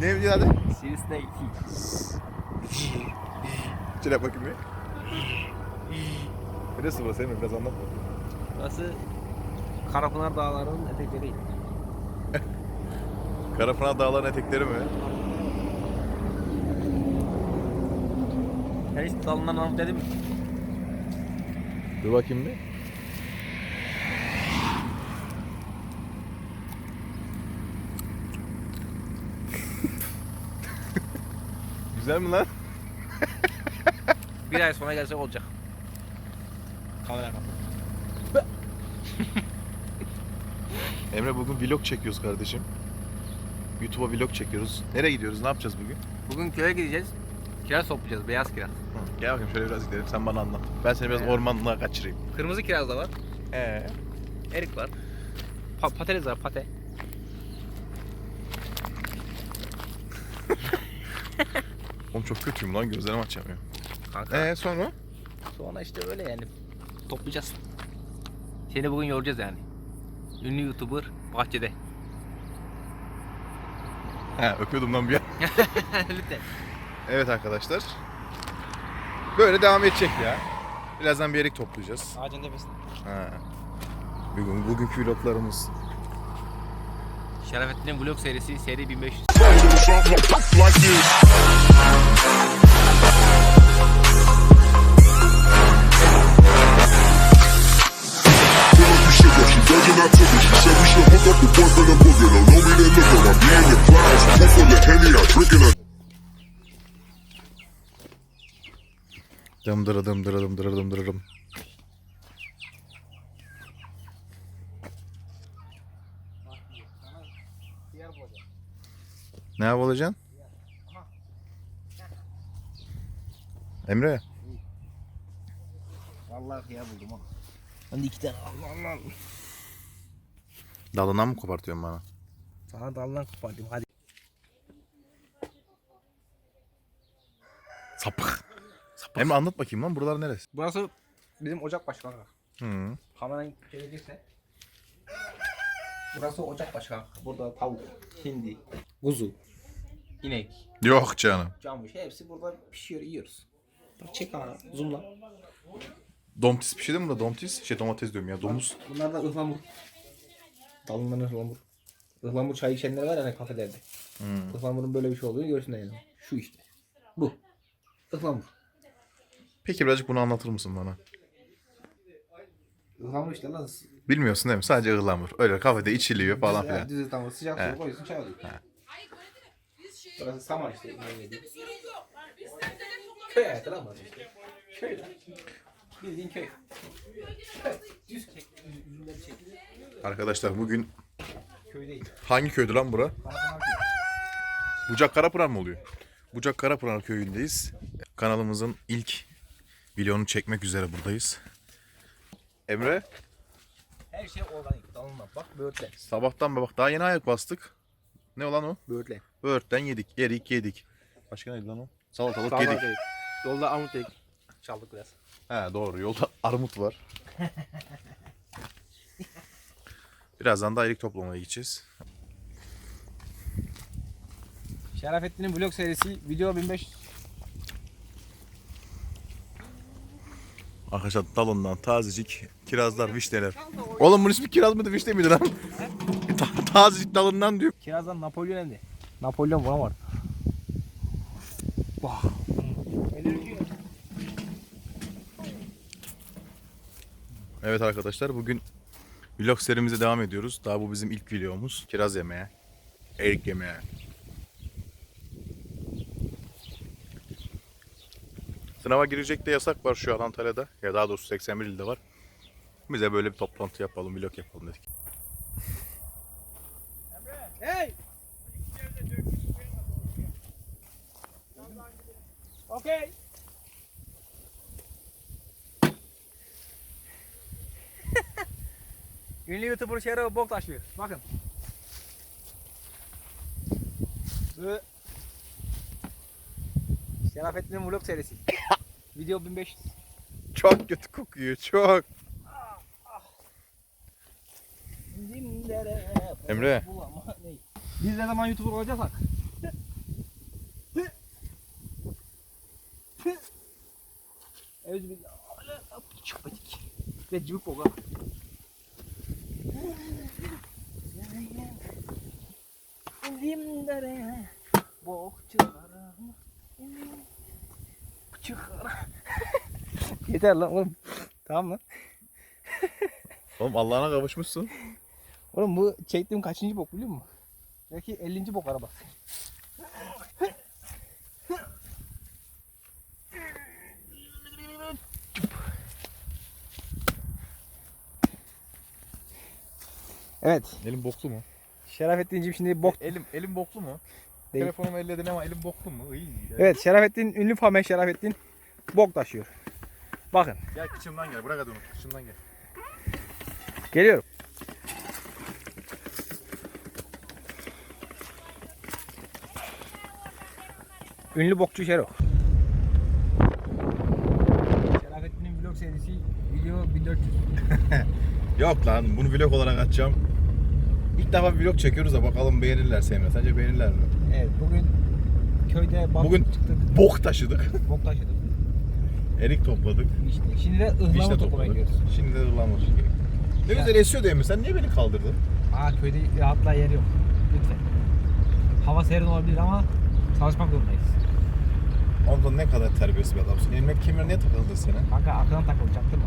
Ne video hadi? Siris'te 2. Şöyle bakayım bir. Neresi burası Emre biraz anlat. Burası Karapınar Dağları'nın etekleri. Karapınar Dağları'nın etekleri mi? Sen hiç dalından alıp dedim. Dur bakayım bir. Güzel mi lan? Bir ay sonra gelsek olacak. Kamera kapat. Emre bugün vlog çekiyoruz kardeşim. YouTube'a vlog çekiyoruz. Nereye gidiyoruz? Ne yapacağız bugün? Bugün köye gideceğiz. Kiraz toplayacağız. Beyaz kiraz. Gel bakayım şöyle biraz gidelim. Sen bana anlat. Ben seni biraz Evet. ormanlığa kaçırayım. Kırmızı kiraz da var. Ee. Erik var. Pa patates var pate. Oğlum çok kötüyüm lan gözlerimi açamıyorum. Kanka. Ee sonra? Sonra işte öyle yani. Toplayacağız. Seni bugün yoracağız yani. Ünlü YouTuber bahçede. He öpüyordum lan bir an. Lütfen. Evet arkadaşlar. Böyle devam edecek ya. Birazdan bir erik toplayacağız. Ağacın tepesinde. Ha. Bugün, bugünkü vloglarımız. Şerafettin'in vlog serisi seri 1500. you sugar. She dodging, I took it. She said we should hook up the boyfriend and boogie. Don't know me, they look at I be in the clouds. Pool full of Henny, I drinking a Dım dırı dım dırı dım dırı dım dırı dım. Ne yapacaksın? Emre. Vallahi ya buldum ha. Ben de iki tane Allah Allah. Dalından mı kopartıyorsun bana? Sana dalından kopardım hadi. Sapık. Emre anlat bakayım lan buralar neresi? Burası bizim ocak başı kanka. Hı. Kameranın gelecekse. Burası ocak başı kanka. Burada tavuk, hindi, kuzu, inek, Yok canım. camış hepsi burada pişiyor yiyoruz. Bak çek kamera zoomla. Şey değil mi burada? Domtis? Şey domates diyorum ya domuz. Bunlar da ıhlamur. Dalından ıhlamur. Ihlamur çay içenler var ya hani kafelerde. Hmm. Ihlamurun böyle bir şey olduğunu görsünler yani. Şu işte. Bu. Ihlamur. Peki birazcık bunu anlatır mısın bana? Ihlamur işte lan. Bilmiyorsun değil mi? Sadece ıhlamur. Öyle kafede içiliyor falan filan. düz ıhlamur. Sıcak suyu koyuyorsun çay alıyor. Burası saman işte. Köy hayatı lan burası işte. Köy lan. Bildiğin köy. Köy. Düz çek. Yüzünden çek. Arkadaşlar bugün Köy değil. hangi köydü lan bura? Bucak Karapınar mı oluyor? Bucak Karapınar köyündeyiz. Kanalımızın ilk videonu çekmek üzere buradayız. Emre Her şey organik. Dalınma. Bak böğürtlen. sabahtan bak daha yeni ayak bastık. Ne olan o? Böğürtlen. Böğürtten yedik, erik yedik. Başka neydi lan o? Salatalık Sağlar yedik. dedik. Yolda armut dedik. Çaldık biraz. He doğru yolda armut var. Birazdan da erik toplamaya gideceğiz. Şerafettin'in vlog serisi video 1500. Arkadaşlar dalından tazecik kirazlar, vişneler. Oğlum bunun ismi kiraz mıydı, vişne miydi lan? Ta- tazecik dalından diyor. Kirazdan Napolyon hem de. Napolyon buna var. Vah. Evet arkadaşlar bugün vlog serimize devam ediyoruz. Daha bu bizim ilk videomuz. Kiraz yemeye, erik yemeye. Sınava girecek de yasak var şu an Antalya'da. Ya daha doğrusu 81 ilde var. Bize böyle bir toplantı yapalım, vlog yapalım dedik. Hey! Okay. Ünlü YouTuber şehre bok taşıyor. Bakın. Bu Şerafettin'in vlog serisi. Video 1500. Çok kötü kokuyor, çok. Emre. Biz ne zaman YouTuber olacaksak. Evet biz çıkmadık. Ve cıvık boga. Limdere bok Çıkara. Yeter lan oğlum. Tamam mı? Oğlum Allah'ına kavuşmuşsun. Oğlum bu çektiğim kaçıncı bok biliyor musun? Belki 50. bok araba. Evet. Elim boklu mu? Şerafettin'cim şimdi bok Elim elim boklu mu? Değil. Telefonumu elledin ama elim boklu mu? İyi. Evet Şerafettin ünlü famen Şerafettin bok taşıyor. Bakın Gel kıçımdan gel. Bırak onu. Kıçımdan gel. geliyorum. Ünlü bokçu Şero. Şerafettin'in vlog serisi video 1400. Yok lan bunu vlog olarak açacağım. İlk defa vlog çekiyoruz da bakalım beğenirlerse Emre. Sence beğenirler mi? Evet bugün köyde bak Bugün- çıktık. Bok taşıdık. Bok taşıdık. Erik topladık. İşte, şimdi de ıhlamur Vişne toplamaya topladık. gidiyoruz. Şimdi de ıhlamur. Ne güzel esiyordu Emre. Sen niye beni kaldırdın? Aa köyde rahatlığa yer yok. Lütfen. Hava serin olabilir ama çalışmak zorundayız. Oğlum ne kadar terbiyesiz bir adamsın. Emre kemer niye takıldı senin? Kanka arkadan takıl çaktırma.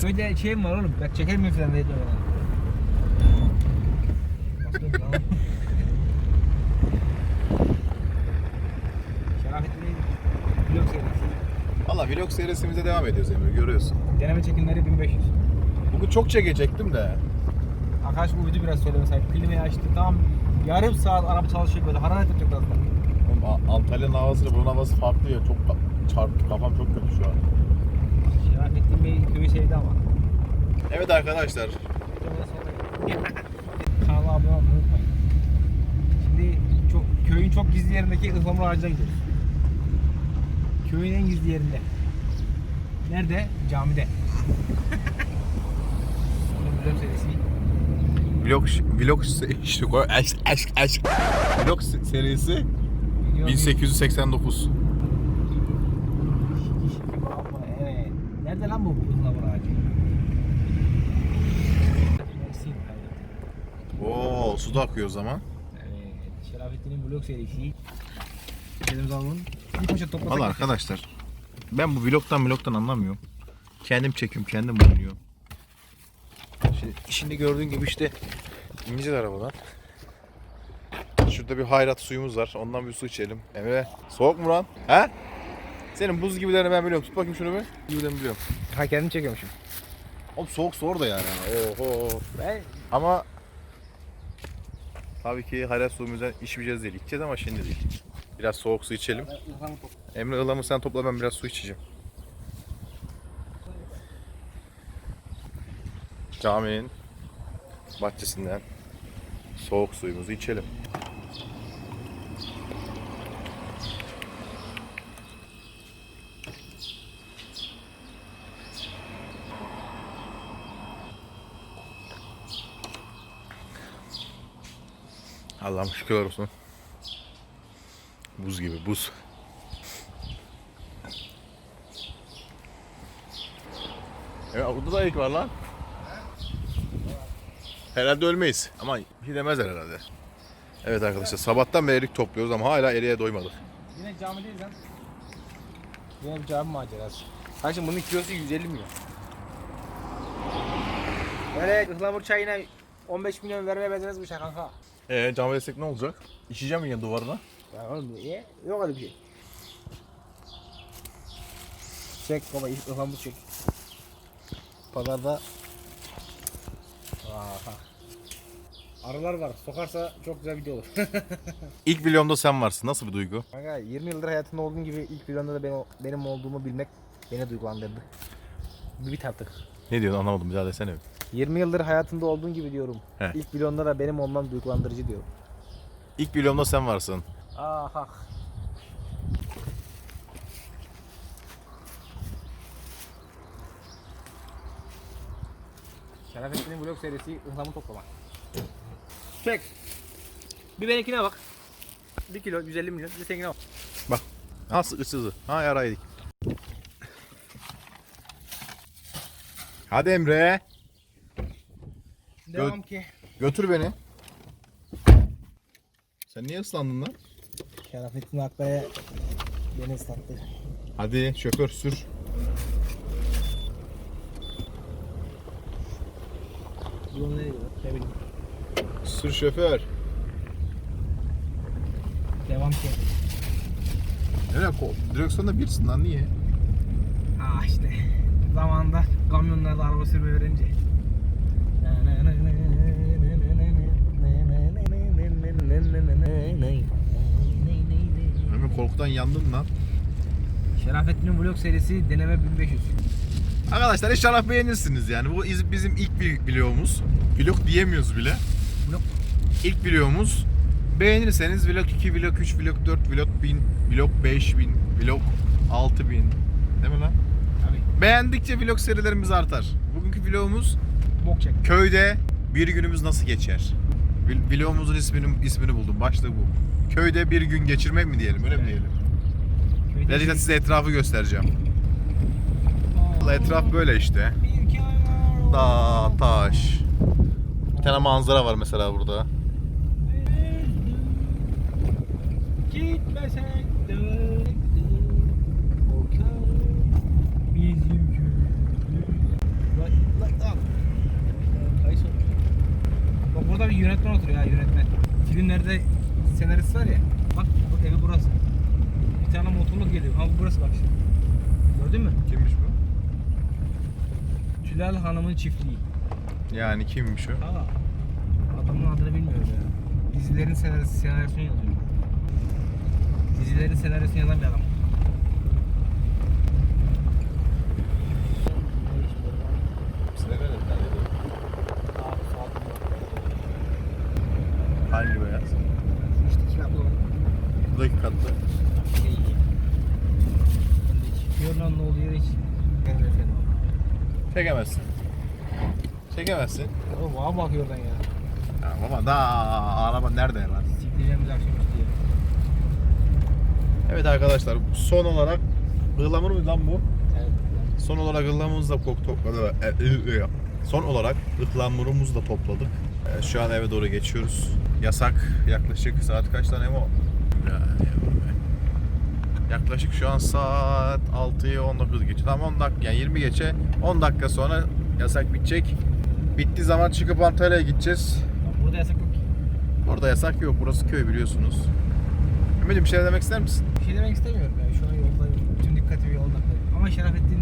Köyde şeyim var oğlum. Bak çeker mi falan diye diyor bana. Bakıyorum lan. Şerafettin'in vlog serisi. Valla vlog serisimize devam ediyoruz Emre. Görüyorsun. Deneme çekimleri 1500. Bugün çok çekecektim de. Arkadaş bu video biraz söyleme sahip. Klimayı açtı. Tam yarım saat araba çalışıyor böyle. Hararet yapacak aslında. Oğlum Antalya'nın havasıyla buranın havası farklı ya. Çok çarptı. Kafam çok kötü şu an. Şerafettin Bey köyü sevdi ama. Evet arkadaşlar. Kanala abone olmayı unutmayın. Şimdi çok, köyün çok gizli yerindeki ıhlamur ağacına gidiyoruz. Köyün en gizli yerinde. Nerede? Camide. Vlog serisi. Vlog vlog işte aşk aşk aşk. Vlog se- serisi Video 1889. Evet. Nerede lan bu? Mersin, evet. Oo su da akıyor o zaman. Evet. Şerafettin'in vlog serisi. Elimiz alın. Bir poşet toplasak. Valla arkadaşlar ben bu vlogtan vlogtan anlamıyorum. Kendim çekiyorum, kendim oynuyorum. Şimdi, şimdi gördüğün gibi işte ineceğiz arabadan. Şurada bir hayrat suyumuz var. Ondan bir su içelim. Emre soğuk mu lan? He? Senin buz gibilerini ben biliyorum. Tut bakayım şunu bir. Gibilerini biliyorum. Ha kendim çekiyormuşum. Oğlum soğuk soğur da yani. Oho. Ben Ama tabii ki hayrat suyumuzdan içmeyeceğiz değil. İçeceğiz ama şimdi değil. Biraz soğuk su içelim. Emre ıhlamur sen topla ben biraz su içeceğim. Caminin bahçesinden soğuk suyumuzu içelim. Allah'ım şükürler olsun. Buz gibi buz. Evet burada da erik var lan. Herhalde ölmeyiz ama bir şey demezler herhalde. Evet arkadaşlar sabahtan beri erik topluyoruz ama hala eriğe doymadık. Yine camideyiz lan. Yine bir cami macerası. Kardeşim bunun kilosu 150 milyon. Böyle ıhlamur çayına 15 milyon vermeye benzemez bu şey kanka. Ee cam destek ne olacak? İçeceğim yine duvarına? Ya oğlum niye? Yok öyle bir şey. Çek baba ıhlamur çek. Pazarda Aha. Arılar var. Sokarsa çok güzel video olur. İlk videomda sen varsın. Nasıl bir duygu? Kanka 20 yıldır hayatımda olduğum gibi ilk videomda da benim, benim olduğumu bilmek beni duygulandırdı. Bir bit artık. Ne diyorsun anlamadım bir daha desene. bir. 20 yıldır hayatımda olduğun gibi diyorum. He. İlk videomda da benim olmam duygulandırıcı diyorum. İlk videomda sen varsın. Aha. Şerafettin'in vlog serisi ıhlamur toplama. Çek. Bir benimkine bak. 1 kilo 150 milyon. Bir seninkine bak. Ha ıssızı. Ha yaraydık. Hadi Emre. Devam ki. Götür beni. Sen niye ıslandın lan? Şerafettin Akkaya beni ıslattı. Hadi şoför sür. Yol nereye gidiyor? Ne bileyim. Sür şoför. Devam ki. Nereye kol? Direksiyonda birsin lan niye? Ah işte. Zamanında kamyonlarda araba sürmeyi öğrenince. Korkudan yandın lan. Şerafettin'in vlog serisi deneme 1500. Arkadaşlar inşallah beğenirsiniz yani. Bu iz- bizim ilk bir vlogumuz. Vlog diyemiyoruz bile. Vlog. İlk vlogumuz. Beğenirseniz vlog 2, vlog 3, vlog 4, vlog 1000, vlog 5000, vlog 6000. Değil mi lan? Tabii. Beğendikçe vlog serilerimiz artar. Bugünkü vlogumuz Bok çek. köyde bir günümüz nasıl geçer? Vlogumuzun ismini ismini buldum. Başlığı bu. Köyde bir gün geçirmek mi diyelim? Öyle mi diyelim? Şey- size etrafı göstereceğim. Etraf böyle işte. Dağ, taş. Bir tane manzara var mesela burada. Gitmesek döndü o köy bizim köyümüz. Lan lan lan. Kayısı olmuş. Bak burada bir yönetmen oturuyor ha yönetmen. Filmlerde senarist var ya. Bak bak evi burası. Bir tane motorluk geliyor. Ha burası bak şimdi. Gördün mü? Kimmiş bu? Tülal Hanım'ın çiftliği. Yani kimmiş o? Aa, adamın adını bilmiyorum ya. Dizilerin senaryosu, senaryosunu yazıyor. Dizilerin senaryosunu yazan bir adam. Abi saat Hangi beyaz? İşte iki katlı olan. Buradaki katta. Lan ne oluyor hiç. Çekemezsin. Çekemezsin. Oğlum bakıyor oradan ya. Ya baba daha araba nerede lan? Sikleyeceğim biz akşamüstü ya. Evet arkadaşlar son olarak ıhlamur mu lan bu? Evet. Son olarak ıhlamurumuzu da kok topladı. E. Son olarak ıhlamurumuzu da topladık. E, Şu an eve doğru geçiyoruz. Yasak yaklaşık saat kaç tane mi o? Ya, yavrum be. Yaklaşık şu an saat 6'yı 19 geçiyor. Tam 10 dakika yani 20 geçe 10 dakika sonra yasak bitecek. Bittiği zaman çıkıp Antalya'ya gideceğiz. Burada yasak yok ki. Orada yasak yok. Burası köy biliyorsunuz. Ümit'im bir şey demek ister misin? Bir şey demek istemiyorum yani şu an yoldayım. Bütün dikkatimi yolda. Ama Şerafettin'in